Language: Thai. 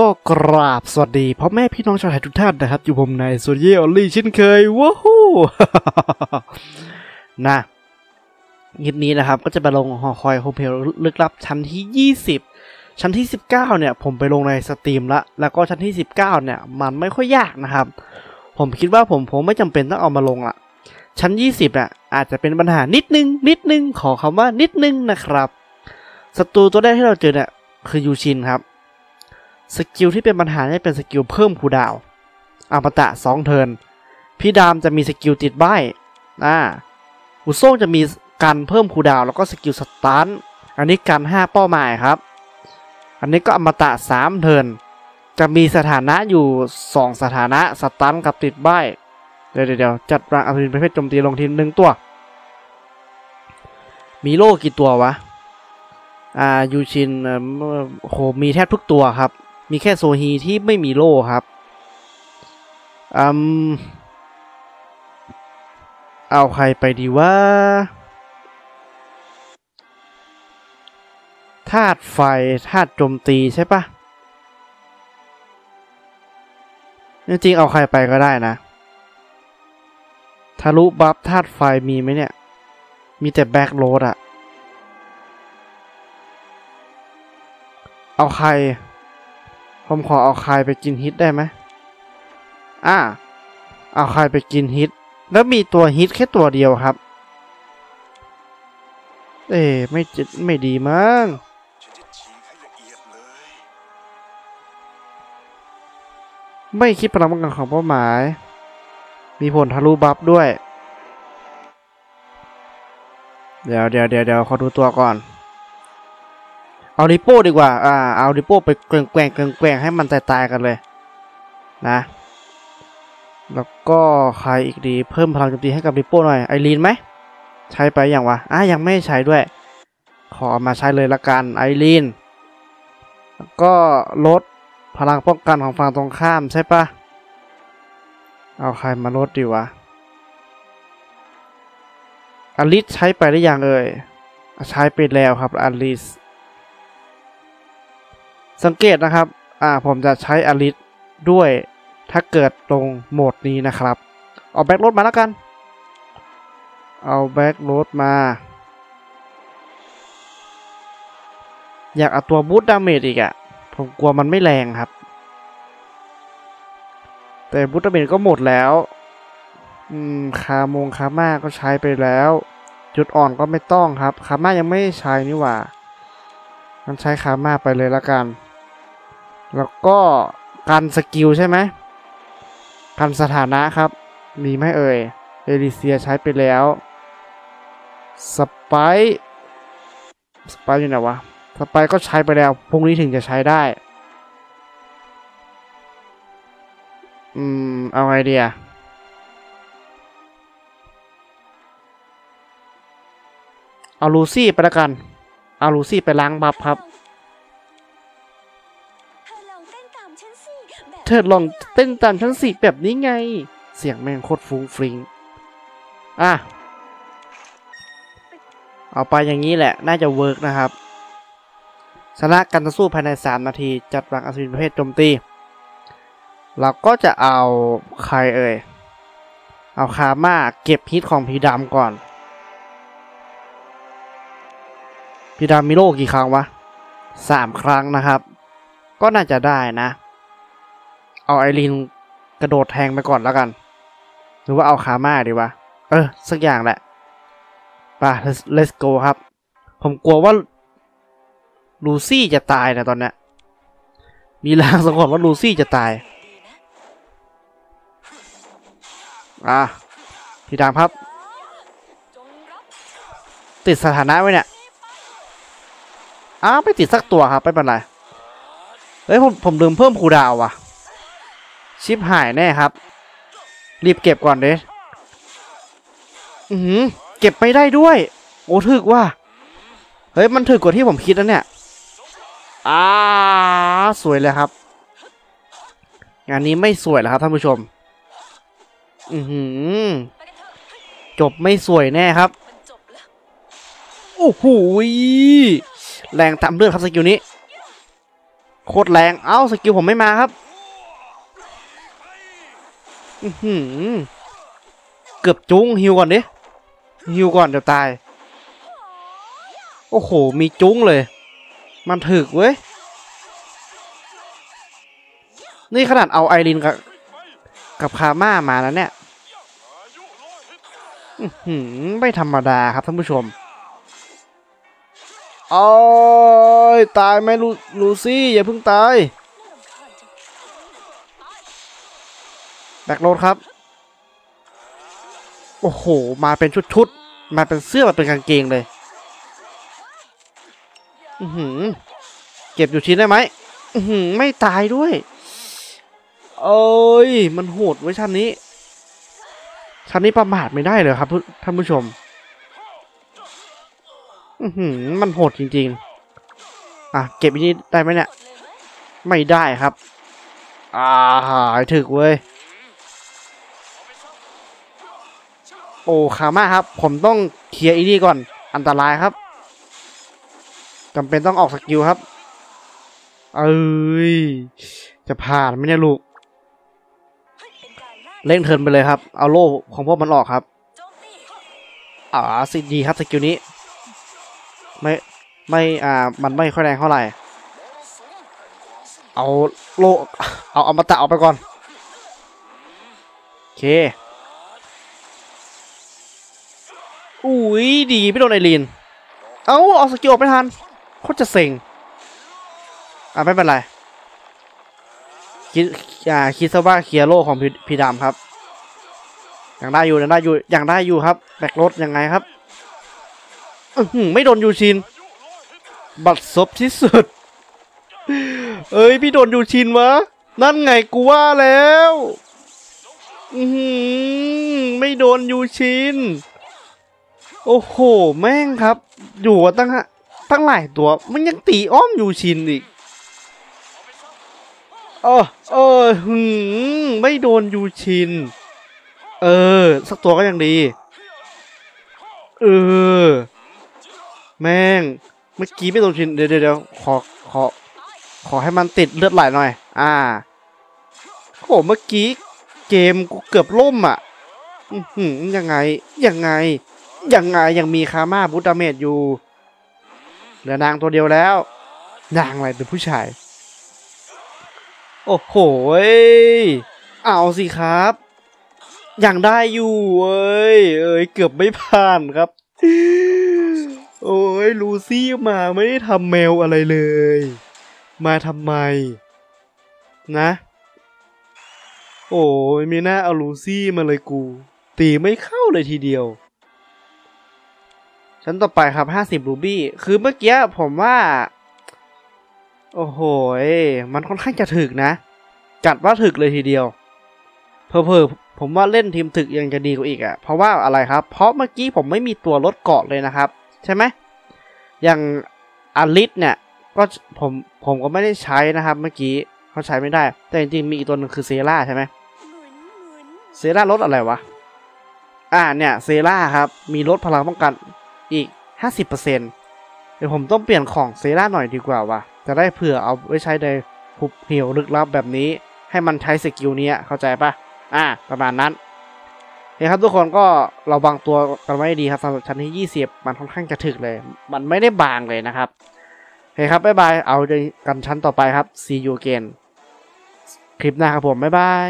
ก็กราบสวัสดีพ่อแม่พี่น้องชาวไทยทุกท่านนะครับ อยู่ผมในโซเยออลลี่เช่นเคยว้าหูนะคลิปนี้นะครับก็จะไปลงหอคอยโฮมเพลลึกลับชั้นที่ 20 ชั้นที่ 19 เนี่ยผมไปลงในสตรีมละ แล้วก็ชั้นที่ 19 เนี่ยมันไม่ค่อยยากนะครับ ผมคิดว่าผมผมไม่จำเป็นต้องเอามาลงละชั้น 20เนี่ยอาจจะเป็นปัญหานิดนึง นิดนึง ขอคำว่านิดนึงนะครับศัตรูตัวแรกที่เราเจอเนี่ยคือยูชินครับ สกิลที่เป็นปัญหาเนี่ยเป็นสกิลเพิ่มคูดาวน์อมตะสองเทินพี่ดามจะมีสกิลติดใบอ่าอุโซ่งจะมีการเพิ่มคูดาวแล้วก็สกิลสตันอันนี้การห้าเป้าหมายครับ อันนี้ก็อมตะสามเทินจะมีสถานะอยู่สองสถานะสตันกับติดใบเดี๋ยวเดี๋ยวจัดรางอัศวินประเภทโจมตีลงทีหนึ่งตัว มีโล่กี่ตัววะอ่ายูชินอ่อโหมีแทบทุกตัวครับ มีแค่โซฮีที่ไม่มีโล่ครับอืมเอาใครไปดีว่า ธาตุไฟธาตุโจมตีใช่ปะจริงๆเอาใครไปก็ได้นะ ทะลุบัฟธาตุไฟมีไหมเนี่ย มีแต่แบ็กโรดอะเอาใคร ผมขอเอาใครไปกินฮิตได้ไหมอ่า เอาใครไปกินฮิต แล้วมีตัวฮิตแค่ตัวเดียวครับ เอ้ไม่จิไม่ดีมั้ง ไม่คิดพลังป้องกันของเป้าหมาย มีผลทะลุบัฟด้วย เดี๋ยวเดี๋ยวเดี๋ยวเดี๋ยวขอดูตัวก่อน เอาริโป้ดีกว่า อ่า เอาริโป้ไปเกรงแกว่งเกรงแกว่งให้มันตายตายกันเลย นะ แล้วก็ใครอีกดี เพิ่มพลังโจมตีให้กับริโป้หน่อย ไอรีนไหม ใช้ไปอย่างวะ อะยังไม่ใช้ด้วย ขอมาใช้เลยละกัน ไอรีน แล้วก็ลด พลังป้องกันของฝั่งตรงข้ามใช่ปะเอาใครมาลดดีวะอลิสใช้ไปได้ยังเอ่ยใช้ไปแล้วครับอลิสสังเกตนะครับ อ่า ผมจะใช้อลิสด้วยถ้าเกิดตรงโหมดนี้นะครับ เอาแบ็กรถมาแล้วกัน เอาแบ็กรถมา อยากเอาตัวบูตดาเมจอีกอะ ผมกลัวมันไม่แรงครับ แต่บูตดาเมจก็หมดแล้วอืมคามงคาม่าก็ใช้ไปแล้ว จุดอ่อนก็ไม่ต้องครับ คาม่ายังไม่ใช้นี่หว่า มันใช้คาม่าไปเลยละกัน แล้วก็การสกิลใช่ไหมการสถานะครับ มีไหมเอ่ย เอลิเซียใช้ไปแล้ว สไปสไปอยู่ไหนวะ สไปก็ใช้ไปแล้วพรุ่งนี้ถึงจะใช้ได้ อืม เอาไงดีอะเอาลูซี่ไปละกัน เอาลูซี่ไปล้างบัฟครับเธอลองเต้นตามฉันสิแบบเธอลองเต้นตามชั้นสี่แบบนี้ไง เสียงแม่งโคตรฟุ้งฟริงอะ เอาไปอย่างนี้แหละ น่าจะเวิร์กนะครับ ชนะการต่อสู้ภายใน 3 นาที จัดวางอัศวินประเภทโจมตี เราก็จะเอาใครเอ่ย เอาคาม่าเก็บฮิตของพีดำก่อน พีดำมีโลกี่ครั้งวะสามครั้งนะครับ ก็น่าจะได้นะ เอาไอรีนกระโดดแทงไปก่อนแล้วกัน หรือว่าเอาคาม่าดีวะ เออ สักอย่างแหละไป let's let's go ครับ ผมกลัวว่า ลูซี่จะตายนะตอนนี้มีลางสังหรณ์ว่าลูซี่จะตาย อะพี่ดามครับ ติดสถานะไว้เนี่ย อ้าวไม่ติดสักตัวครับ ไม่เป็นไร เฮ้ยผมผมลืมเพิ่มคูดาวว่ะ ชิปหายแน่ครับ รีบเก็บก่อนเด้อือหือเก็บไม่ได้ด้วย โอ้ถึกว่า เฮ้ย มันถึกกว่าที่ผมคิดนะเนี่ย อ่าสวยเลยครับ งานนี้ไม่สวยแล้วครับท่านผู้ชม อือหือ จบไม่สวยแน่ครับ โอ้โหแรงตามเลือดครับสกิลนี้ โคตรแรง เอ้าสกิลผมไม่มาครับ อือหือ เกือบจุ้งฮิวก่อนดิฮิวก่อนเดี๋ยวตาย โอ้โห มีจุ้งเลย มันถึกเว้ย นี่ขนาดเอาไอรินกับกับคาม่ามาแล้วเนี่ยอื้อหือไม่ธรรมดาครับท่านผู้ชมโอ้ยตายไหมลูลูซี่ อย่าเพิ่งตาย แบกโรดครับ โอ้โห มาเป็นชุดๆ มาเป็นเสื้อมาเป็นกางเกงเลย เก็บอยู่ชิ้นได้ไหมอือหือไม่ตายด้วย เอ้ย มันโหดไว้ชั้นนี้ ชั้นนี้ประมาทไม่ได้เลยครับท่านผู้ชมอือหือมันโหดจริง ๆ อะ เก็บอันนี้ได้ไหมเนี่ย ไม่ได้ครับ อ่าหายถึกเว้ย โอ้ขามาครับ ผมต้องเคลียร์อีนี่ก่อน อันตรายครับ จำเป็นต้องออกสกิลครับ เอ้ย จะผ่านไหมเนี่ยลูกเร่งเทินไปเลยครับ เอาโล่ของพวกมันออกครับ อ่าสิดีครับสกิลนี้ ไม่ ไม่ อ่า มันไม่ค่อยแรงเท่าไหร่ เอาโล่ เอาเอามาตะออกไปก่อน โอเค อุ้ยดีไม่โดนไอรีน เอาเอาสกิลออกไม่ทัน คตรจะเซ็งอ่าไม่เป็นไร คิดอ่าคิดซะว่าเคลียร์โลของพี่พดำครับยังได้อยู่ยังได้อยู่ยังได้อยู่ครับ แบกรถยังไงครับอือหือไม่โดนยูชิน บัดซบที่สุด เอ้ย พี่โดนยูชินวะ นั่นไงกูว่าแล้วอือหือไม่โดนยูชิน โอ้โห แม่งครับ อยู่ตั้งฮะ ตั้งหลายตัวมันยังตีอ้อมยูชินอีกเออเออหืมไม่โดนยูชิน เออ สักตัวก็ยังดี เออ แม่ง เมื่อกี้ไม่โดนชิน เดี๋ยวเดี๋ยวขอ ขอ ขอให้มันติดเลือดไหลหน่อย อ่าโอ้เมื่อกี้ เกมกูเกือบล่มอะหือยังไง ยังไง ยังไงยังมีคาม่าบูตาเมจอยู่ เหลือนางตัวเดียวแล้ว นางอะไรเป็นผู้ชาย โอ้โหยเอาสิครับยังได้อยู่เอ้ย เอ้ย เกือบไม่ผ่านครับ โอ้ย ลูซี่มาไม่ได้ทำแมวอะไรเลย มาทำไม นะ โอ้ยมีหน้าเอาลูซี่มาเลยกู ตีไม่เข้าเลยทีเดียว ชั้นต่อไปครับห้าสิบรูบี้ คือเมื่อกี้ผมว่า โอ้โห มันค่อนข้างจะถึกนะ จัดว่าถึกเลยทีเดียว เพอเพอผมว่าเล่นทีมถึกยังจะดีกว่าอีกอะ่ะ เพราะว่าอะไรครับ เพราะเมื่อกี้ผมไม่มีตัวลดเกาะเลยนะครับ ใช่ไหม อย่างอลิสเนี่ย ก็ผมผมก็ไม่ได้ใช้นะครับ เมื่อกี้เขาใช้ไม่ได้ แต่จริงๆมีอีกตัวหนึ่งคือเซราใช่ไหมเซราลดอะไรวะ อ่าเนี่ยเซราครับ มีลดพลังป้องกัน อีก 50%เดี๋ยวผมต้องเปลี่ยนของเซราหน่อยดีกว่าวะจะได้เผื่อเอาไว้ใช้ในหุบเหวลึกลับแบบนี้ ให้มันใช้สกิลนี้เข้าใจปะอ่า ประมาณนั้นโอเคครับทุกคนก็เระวังตัวกันไว้ดีครับสำหรับชั้นที่ 20 มันค่อนข้างจะถึกเลย มันไม่ได้บางเลยนะครับโอเคครับ บ๊ายบาย เอากันชั้นต่อไปครับ see you again คลิปหน้าครับผม บ๊ายบาย